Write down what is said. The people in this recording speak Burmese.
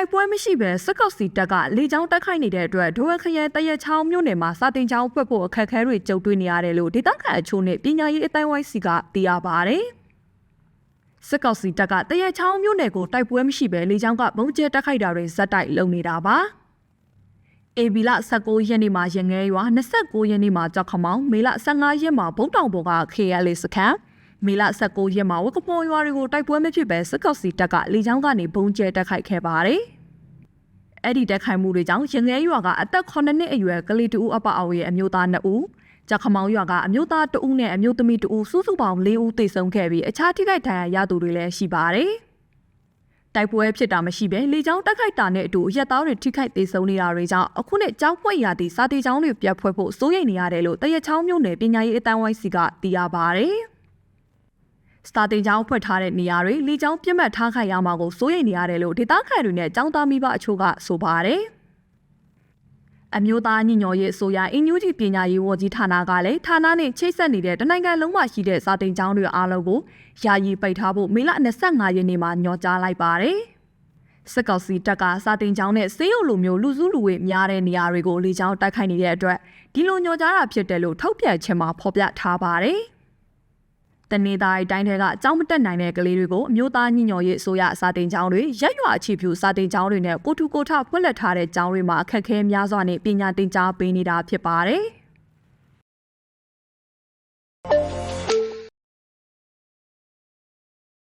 တိုက်ပွဲမရှိဘဲစက်ကောက်စီတပ်ကလေကြောင်းတိုက်ခိုက်နေတဲ့အတွက်ဒိုဝခရဲတရက်ချောင်းမြို့နယ်မှာစာတင်ချောင်းဖွက်ဖို့အခက်အခဲတွေကြုံတွေ့နေရတယ်လို့ဒေသခံအချို့နဲ့ပညာရေးအတိုင်းဝိုင်းစီကသိရပါတယ်။စက်ကောက်စီတပ်ကတရက်ချောင်းမြို့နယ်ကိုတိုက်ပွဲမရှိဘဲလေကြောင်းကဘုံကျဲတိုက်ခိုက်တာတွေဇက်တိုက်လုပ်နေတာပါ။ AB လ19ရက်နေ့မှာရငဲရွာ29ရက်နေ့မှာကြောက်ခမောင်မေလ15ရက်မှာဘုံတောင်ပေါ်က KLA စခန်း မေလ19ရက်မှာဝကပေါ်ရွာတွေကိုတိုက်ပွဲမဖြစ်ပဲစစ်ကောက်စီတပ်ကလေကြောင်းကနေဘုံကျဲတိုက်ခိုက်ခဲ့ပါတယ်။အဲ့ဒီတိုက်ခိုက်မှုတွေကြောင့်ရငဲရွာကအသက်9နှစ်အရွယ်ကလေးတူအပအဝရဲ့အမျိုးသား2ဦးကြောက်ခမောင်ရွာကအမျိုးသား2ဦးနဲ့အမျိုးသမီး2ဦးစုစုပေါင်း4ဦးသေဆုံးခဲ့ပြီးအခြားထိခိုက်ဒဏ်ရာရသူတွေလည်းရှိပါတယ်။တိုက်ပွဲဖြစ်တာမရှိပဲလေကြောင်းတိုက်ခိုက်တာနဲ့အတူရက်သားတွေထိခိုက်သေးဆုံးနေတာတွေကြောင့်အခုနဲ့ကြောင်းဖွက်ရသည့်စာတီချောင်းတွေပြတ်ဖွဲ့ဖို့စိုးရိမ်နေရတယ်လို့တရက်ချောင်းမြို့နယ်ပညာရေးအတန်းဝိုင်းစီကသိရပါဗျ။ စာတင်ချောင်းဖွက်ထားတဲ့နေရာတွေလေကြောင်းပြတ်မှတ်ထားခိုင်ရမှာကိုစိုးရိမ်နေရတယ်လို့ဒေသခံတွေနဲ့ចောင်းသားမိဘအချို့ကဆိုပါတယ်။အမျိုးသားညီညွတ်ရေးအစိုးရအင်ညူဂျီပညာရေးဝန်ကြီးဌာနကလည်းဌာနနဲ့ချိတ်ဆက်နေတဲ့တနိုင်ငံလုံးမှာရှိတဲ့စာတင်ကျောင်းတွေအားလုံးကိုယာယီပိတ်ထားဖို့မေလ25ရက်နေ့မှာညွှန်ကြားလိုက်ပါတယ်။စစ်ကောင်စီတပ်ကစာတင်ကျောင်းနဲ့စေးရုံလိုမျိုးလူစုလူဝေးများတဲ့နေရာတွေကိုလေကြောင်းတိုက်ခိုက်နေတဲ့အတွက်ဒီလိုညွှန်ကြားတာဖြစ်တယ်လို့ထုတ်ပြန်ချက်မှာဖော်ပြထားပါတယ်။ တနေသားတိုင်းထဲကအကြောင်းမတက်နိုင်တဲ့ကလေးတွေကိုအမျိုးသားညီညွတ်ရေးအစိုးရစာတင်ကျောင်းတွေရက်ရွာအခြေပြုစာတင်ကျောင်းတွေနဲ့ကိုထူကိုထဖွင့်လှစ်ထားတဲ့ကျောင်းတွေမှာအခက်အခဲများစွာနဲ့ပညာသင်ကြားပေးနေတာဖြစ်ပါတယ်။